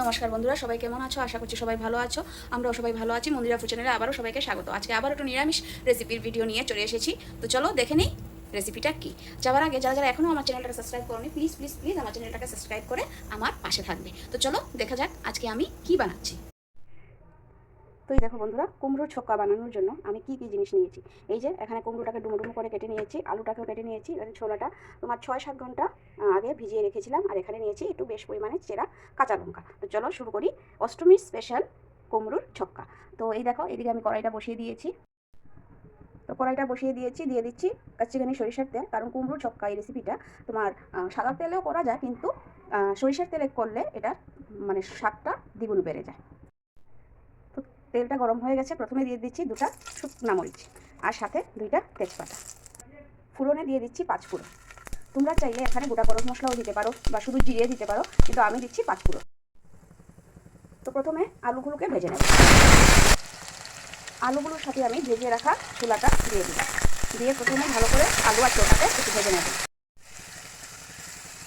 নমস্কার বন্ধুরা, সবাই কেমন আছো? আশা করছি সবাই ভালো আছো। আমরাও সবাই ভালো আছি। মন্দিরা ফুচেনের আবারও সবাইকে স্বাগত। আজকে আবার একটু নিরামিষ রেসিপির ভিডিও নিয়ে চলে এসেছি। তো চলো দেখে নিই রেসিপিটা কি। যাওয়ার আগে, যারা যারা এখনও আমার চ্যানেলটাকে সাবস্ক্রাইব করনি প্লিজ প্লিজ প্লিজ আমার চ্যানেলটাকে সাবস্ক্রাইব করে আমার পাশে থাকবে। তো চলো দেখা যাক আজকে আমি কি বানাচ্ছি। এই দেখো বন্ধুরা, কুমড়োর ছক্কা বানানোর জন্য আমি কি কি জিনিস নিয়েছি? এই যে, এখানে কুমড়োটাকে ডুমো করে কেটে নিয়েছি, আলুটাকেও কেটে নিয়েছি এখানে ছোলাটা তোমার ছয় সাত ঘণ্টা আগে ভিজিয়ে রেখেছিলাম, আর এখানে নিয়েছি একটু বেশ পরিমাণে চেরা কাঁচা লঙ্কা। তো চলো শুরু করি অষ্টমীর স্পেশাল কুমড়োর ছক্কা। তো এই দেখো, এদিকে আমি কড়াইটা বসিয়ে দিয়েছি। তো কড়াইটা বসিয়ে দিয়েছি, দিয়ে দিচ্ছি কাচ্চিখানি সরিষার তেল, কারণ কুমড়োর ছক্কা এই রেসিপিটা তোমার সাদা তেলেও করা যায়, কিন্তু সরিষার তেলে করলে এটা মানে স্বাদটা দ্বিগুণ বেড়ে যায়। তেলটা গরম হয়ে গেছে, প্রথমে দিয়ে দিচ্ছি দুটা শুকনা মরিচ আর সাথে দুইটা তেজপাতা। ফুরনে দিয়ে দিচ্ছি পাঁচ ফুরন তোমরা চাইলে এখানে গোটা গরম মশলাও দিতে পারো বা শুধু জিরিয়ে দিতে পারো, কিন্তু আমি দিচ্ছি পাঁচ ফুরন তো প্রথমে আলুগুলোকে ভেজে নেব। আলুগুলোর সাথে আমি ভেজে রাখা ছোলাটা দিয়ে দিলাম। দিয়ে প্রথমে ভালো করে আলু আর ছোলাটাকে একটু ভেজে নেব।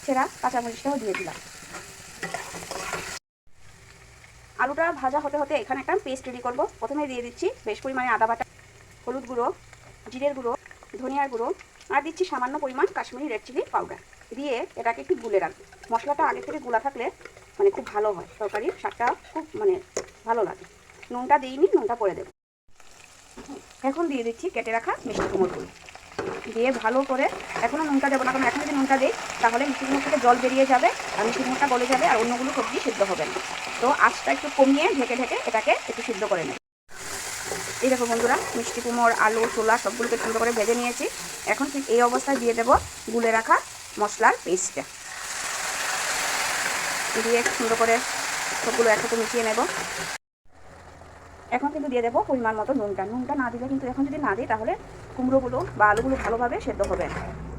ছেঁড়া কাঁচামরিচটাও দিয়ে দিলাম। আলুটা ভাজা হতে হতে এখানে একটা পেস্ট রেডি করব। প্রথমে দিয়ে দিচ্ছি বেশ পরিমাণে আদা বাটা, হলুদ গুঁড়ো, জিরের গুঁড়ো, ধনিয়ার গুঁড়ো, আর দিচ্ছি সামান্য পরিমাণ কাশ্মীরি রেড চিলি পাউডার দিয়ে এটাকে একটু গুলে রাখব। মশলাটা আগে থেকে গুলা থাকলে মানে খুব ভালো হয়। তরকারির স্বাদটা খুব মানে ভালো লাগে। নুনটা দিইনি, নুনটা পরে দেবো। এখন দিয়ে দিচ্ছি কেটে রাখা মিষ্টি কুমড়গুলো। দিয়ে ভালো করে এখনও নুনটা দেবো না, কারণ এখন যদি নুনটা দিই, তাহলে মিষ্টি কুমড়ো থেকে জল বেরিয়ে যাবে, আর মিষ্টি কুমড়োটা গলে যাবে, আর অন্যগুলো সবজি সিদ্ধ হবে না। তো আঁচটা একটু কমিয়ে ঢেকে ঢেকে এটাকে একটু সিদ্ধ করে নেব। এই দেখো বন্ধুরা, মিষ্টি কুমড়, আলু, ছোলা, সবগুলোকে সুন্দর করে ভেজে নিয়েছি। এখন ঠিক এই অবস্থায় দিয়ে দেবো গুলে রাখা মশলার পেস্টটা। দিয়ে সুন্দর করে সবগুলো একসাথে মিশিয়ে নেব। এখন কিন্তু দিয়ে দেবো পরিমাণ মতো নুনটা। নুনটা না দিলে কিন্তু এখন যদি না দিই, তাহলে কুমড়োগুলো বা আলুগুলো ভালোভাবে সেদ্ধ হবে।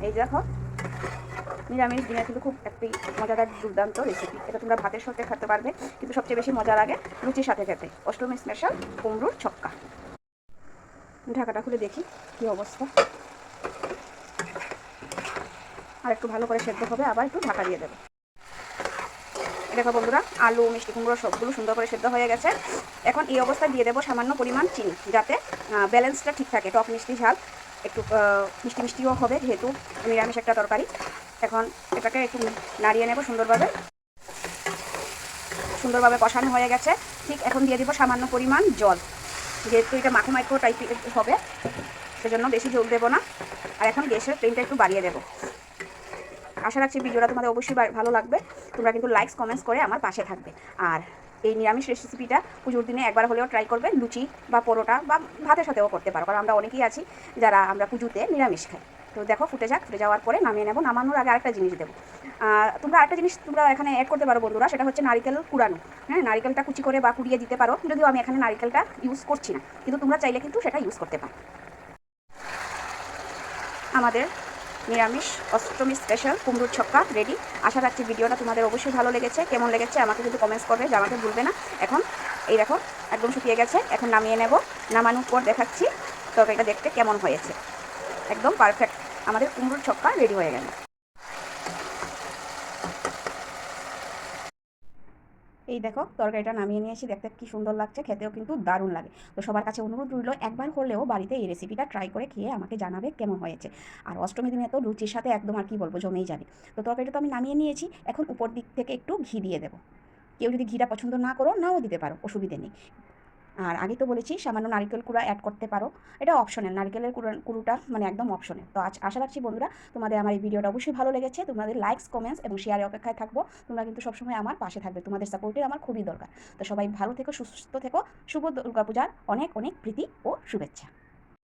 এই দেখো, নিরামিষ দিনে কিন্তু খুব একটি মজাদার দুর্দান্ত রেসিপি এটা তোমরা ভাতের সাথে খেতে পারবে, কিন্তু সবচেয়ে বেশি মজা লাগে লুচির সাথে খেতে। অষ্টমী স্পেশাল কুমড়োর ছক্কা। ঢাকাটা খুলে দেখি কি অবস্থা। আর একটু ভালো করে সেদ্ধ হবে, আবার একটু ঢাকা দিয়ে দেবো। দেখো বন্ধুরা, আলু, মিষ্টি কুমড়ো সবগুলো সুন্দর করে সেদ্ধ হয়ে গেছে। এখন এই অবস্থায় দিয়ে দেবো সামান্য পরিমাণ চিনি, যাতে ব্যালেন্সটা ঠিক থাকে, টক মিষ্টি ঝাল। একটু মিষ্টি মিষ্টিও হবে, যেহেতু নিরামিষ একটা তরকারি। এখন এটাকে একটু নাড়িয়ে নেব সুন্দরভাবে। সুন্দরভাবে কষানো হয়ে গেছে। ঠিক এখন দিয়ে দিব সামান্য পরিমাণ জল। যেহেতু এটা মাখো মাখো টাইপের হবে, সেজন্য বেশি জল দেবো না। আর এখন গ্যাসের ফ্লেমটা একটু বাড়িয়ে দেবো। আশা রাখছি ভিডিওটা তোমাদের অবশ্যই ভালো লাগবে। তোমরা কিন্তু লাইকস কমেন্টস করে আমার পাশে থাকবে। আর এই নিরামিষ রেসিপিটা পুজোর দিনে একবার হলেও ট্রাই করবে, লুচি বা পরোটা বা ভাতের সাথেও করতে পারো। কারণ আমরা অনেকেই আছি যারা আমরা পুজোতে নিরামিষ খাই। তো দেখো, ফুটে যাক, ফুটে যাওয়ার পরে নামিয়ে নেব। নামানোর আগে আরেকটা জিনিস দেবো। তোমরা আরেকটা জিনিস তোমরা এখানে অ্যাড করতে পারো বন্ধুরা, সেটা হচ্ছে নারিকেল কুড়ানো। হ্যাঁ নারিকেলটা কুচি করে বা কুড়িয়ে দিতে পারো। যদিও আমি এখানে নারিকেলটা ইউজ করছি না। কিন্তু তোমরা চাইলে কিন্তু সেটা ইউজ করতে পারো। আমাদের নিরামিষ অষ্টমী স্পেশাল কুমড়ুর ছক্কা রেডি আশা রাখছি ভিডিওটা তোমাদের অবশ্যই ভালো লেগেছে। কেমন লেগেছে আমাকে কিন্তু কমেন্টস করবে, জানাতে ভুলবে না। এখন, এই দেখো, একদম শুকিয়ে গেছে। এখন নামিয়ে নেব। নামানোর পর দেখাচ্ছি তবে এটা দেখতে কেমন হয়েছে। একদম পারফেক্ট আমাদের কুমড়ুর ছক্কা রেডি হয়ে গেল। এই দেখো তরকারিটা নামিয়ে নিয়ে এসে দেখতে কি সুন্দর লাগছে, খেতেও কিন্তু দারুণ লাগে। তো সবার কাছে অনুরোধ রইল, একবার হলেও বাড়িতে এই রেসিপিটা ট্রাই করে খেয়ে আমাকে জানাবে কেমন হয়েছে। আর অষ্টমী দিনে তো লুচির সাথে একদম আর কি বলব, জমেই যাবে। তো তরকারিটা তো আমি নামিয়ে নিয়েছি, এখন উপর দিক থেকে একটু ঘি দিয়ে দেবো। কেউ যদি ঘিটা পছন্দ না করো, নাও দিতে পারো, অসুবিধে নেই। আর আগে তো বলেছি সামান্য নারিকেল কুড়া অ্যাড করতে পারো। এটা অপশনের নারিকেলের কুড়া, কুড়ুটা মানে একদম অপশনাল তো আজ আশা রাখছি বন্ধুরা তোমাদের আমার এই ভিডিওটা অবশ্যই ভালো লেগেছে। তোমাদের লাইকস কমেন্টস এবং শেয়ারে অপেক্ষায় থাকব। তোমরা কিন্তু সবসময় আমার পাশে থাকবে। তোমাদের সাপোর্টের আমার খুবই দরকার। তো সবাই ভালো থেকো, সুস্থ থেকো। শুভ দুর্গাপূজার অনেক অনেক প্রীতি ও শুভেচ্ছা।